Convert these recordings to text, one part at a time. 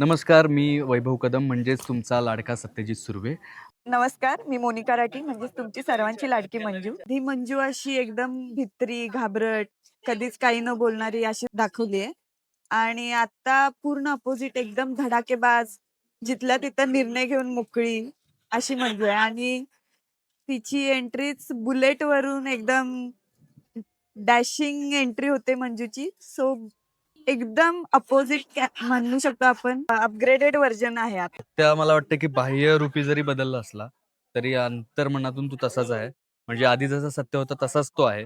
नमस्कार मी वैभव कदम म्हणजेच तुमचा लाडका सत्यजित सुर्वे. नमस्कार मी मोनिका राठी म्हणजेच तुमची सर्वांची लाडकी मंजू. ही मंजू अशी एकदम भित्री घाबरट कधीच काही न बोलणारी अशी दाखवली आहे आणि आता पूर्ण अपोजिट एकदम धडाकेबाज जिथल्या तिथं निर्णय घेऊन मोकळी अशी मंजू आहे. आणि तिची एंट्रीच बुलेट वरून एकदम डॅशिंग एंट्री होते मंजूची. सो एकदम अपोजिट म्हणू शकतो आपण. अपग्रेडेड व्हर्जन आहे आता. त्या मला वाटतं की बाह्य रूपी जरी बदलला असला तरी अंतर्मनातून तू तसाच आहे. म्हणजे आधी जसा सत्य होता तसाच तो आहे.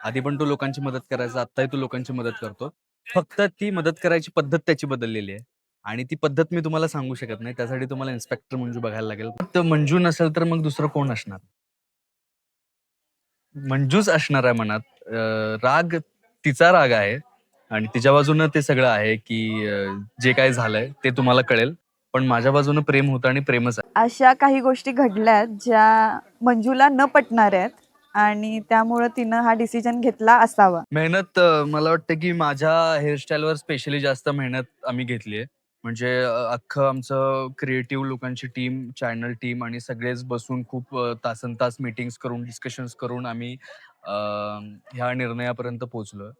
आधी पण तू लोकांची मदत करायचा आत्ताही तू लोकांची मदत करतो. फक्त ती मदत करायची पद्धत त्याची बदललेली आहे. आणि ती पद्धत मी तुम्हाला सांगू शकत नाही. त्यासाठी तुम्हाला इन्स्पेक्टर मंजू बघायला लागेल. फक्त मंजू नसेल तर मग दुसरं कोण असणार? मंजूच असणार आहे मनात. राग तिचा राग आहे. आणि तिच्या बाजूनं ते सगळं आहे की अं, जे काय झालंय ते तुम्हाला कळेल. पण माझ्या बाजूनं प्रेम होतं आणि प्रेमच आहे. अशा काही गोष्टी घडल्यात ज्या मंजूला न पटणार आहेत आणि त्यामुळं तिनं हा डिसिजन घेतला असावा. मेहनत अं, मला वाटतं की माझ्या हेअरस्टाईलवर स्पेशली जास्त मेहनत आम्ही घेतली आहे. म्हणजे अं, अख्खं आमचं क्रिएटिव्ह लोकांची टीम चॅनल टीम आणि सगळेच बसून खूप अं, तासन तास मीटिंग्स करून डिस्कशन्स करून आम्ही अं, ह्या निर्णयापर्यंत पोहोचलो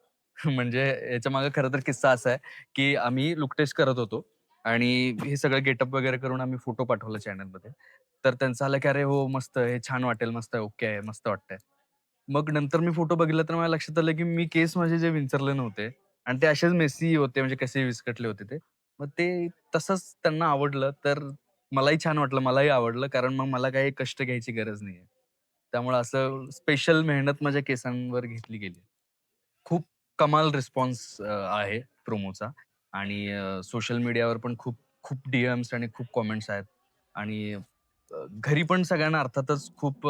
म्हणजे याच्या मागे खरं तर किस्सा असा आहे की आम्ही लुक टेस्ट करत होतो आणि हे सगळं गेटअप वगैरे करून आम्ही फोटो पाठवला चॅनलमध्ये तर त्यांचं आलं की अरे हो मस्त हे छान वाटेल मस्त ओके आहे मस्त वाटतंय. मग नंतर मी फोटो बघितला तर मला लक्षात आलं की मी केस माझे जे विंचरले नव्हते आणि ते असेच मेसी होते म्हणजे कसे विस्कटले होते ते. मग ते तसंच त्यांना आवडलं तर मलाही छान वाटलं मलाही आवडलं कारण मग मला काही कष्ट घ्यायची गरज नाहीये. त्यामुळे असं स्पेशल मेहनत माझ्या केसांवर घेतली गेली खूप कमाल रिस्पॉन्स आहे प्रोमोचा. आणि सोशल मीडियावर पण खूप खूप डीएम्स आणि खूप कॉमेंट्स आहेत. आणि घरी पण सगळ्यांना अर्थातच खूप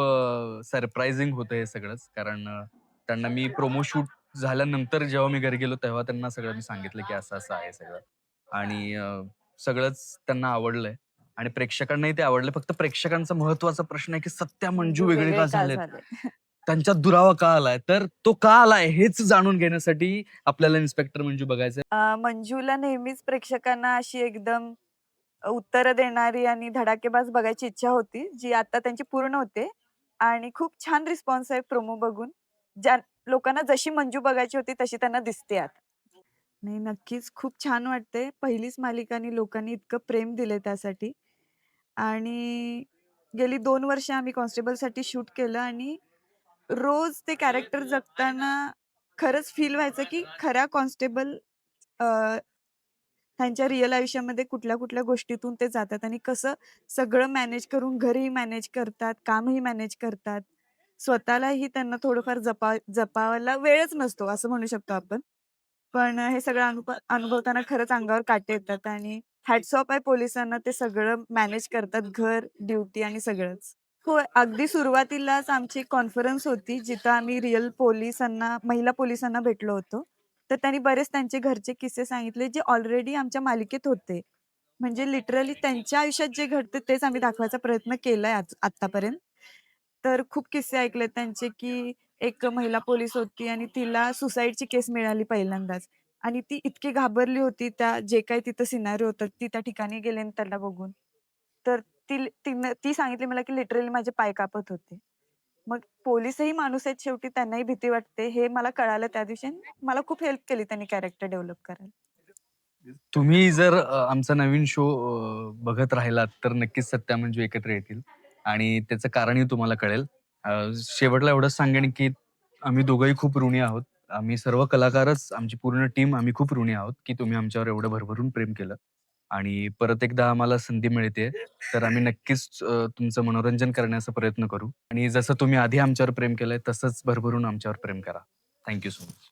सरप्राइझिंग होतं हे सगळंच. कारण त्यांना मी प्रोमो शूट झाल्यानंतर जेव्हा मी घरी गेलो तेव्हा त्यांना सगळं मी सांगितलं की असं असं आहे सगळं. आणि सगळंच त्यांना आवडलंय. आणि प्रेक्षकांनाही ते आवडलं फक्त प्रेक्षकांचा महत्त्वाचा प्रश्न आहे की सत्या मंजू वेगळे का झालेत? त्यांच्यात दुरावा का आलाय? तर तो का आलाय हेच जाणून घेण्यासाठी आपल्याला इन्स्पेक्टर मंजू बघायचं अं, मंजूला नेहमीच प्रेक्षकांना अशी एकदम उत्तर देणारी आणि धडाकेबाज बघायची इच्छा होती जी आता त्यांची पूर्ण होते. आणि खूप छान रिस्पॉन्स आहे प्रोमो बघून. ज्या लोकांना जशी मंजू बघायची होती तशी त्यांना दिसते आता. नाही नक्कीच खूप छान वाटते पहिलीच मालिका आणि लोकांनी इतकं प्रेम दिले त्यासाठी. आणि गेली दोन वर्ष आम्ही कॉन्स्टेबलसाठी शूट केलं आणि रोज ते कॅरेक्टर जगताना खरंच फील व्हायचं की खऱ्या कॉन्स्टेबल त्यांच्या रिअल आयुष्यामध्ये कुठल्या कुठल्या गोष्टीतून ते जातात आणि कसं सगळं मॅनेज करून घरही मॅनेज करतात कामही मॅनेज करतात. स्वतःलाही त्यांना थोडंफार जपा जपावायला वेळच नसतो असं म्हणू शकतो आपण. पण हे सगळं अनुभव अनुभवताना खरंच अंगावर काटे येतात आणि हॅट्स ऑफ आहे पोलिसांना ते सगळं मॅनेज करतात घर ड्युटी आणि सगळंच. हो अगदी सुरुवातीलाच आमची कॉन्फरन्स होती जिथं आम्ही रिअल पोलिसांना महिला पोलिसांना भेटलो होतो. तर त्यांनी बरेच त्यांचे घरचे किस्से सांगितले जे ऑलरेडी आमच्या मालिकेत होते. म्हणजे लिटरली त्यांच्या आयुष्यात जे घडते तेच आम्ही दाखवायचा प्रयत्न केलाय आज आतापर्यंत तर खूप किस्से ऐकले त्यांचे की एक महिला पोलीस होती आणि तिला सुसाईडची केस मिळाली पहिल्यांदाच. आणि ती इतकी घाबरली होती त्या जे काही तिथं सिनारी होतं ती त्या ठिकाणी गेले आणि त्याला बघून. तर ती तिनं ती सांगितली मला की लिटरली माझे पाय कापत होते. मग पोलीसही माणूस आहेत शेवटी त्यांनाही भीती वाटते. हे मला कळालं त्या दिवशी आणि मला खूप हेल्प केली त्यांनी कॅरेक्टर डेव्हलप करायला. तुम्ही जर अ, आमचा नवीन शो बघत राहिलात तर नक्कीच सत्या म्हणजे एकत्र येतील. आणि त्याचं कारणही तुम्हाला कळेल. अ, शेवटला एवढंच सांगेन की आम्ही दोघंही खूप ऋणी आहोत. आम्ही सर्व कलाकारच आमची पूर्ण टीम आम्ही खूप ऋणी आहोत की तुम्ही आमच्यावर एवढं भरभरून प्रेम केलं. आणि परत एकदा आम्हाला संधी मिळते. तर आम्ही नक्कीच अ, तुमचं मनोरंजन करण्याचा प्रयत्न करू. आणि जसं तुम्ही आधी आमच्यावर प्रेम केलंय तसंच भरभरून आमच्यावर प्रेम करा. Thank you so much.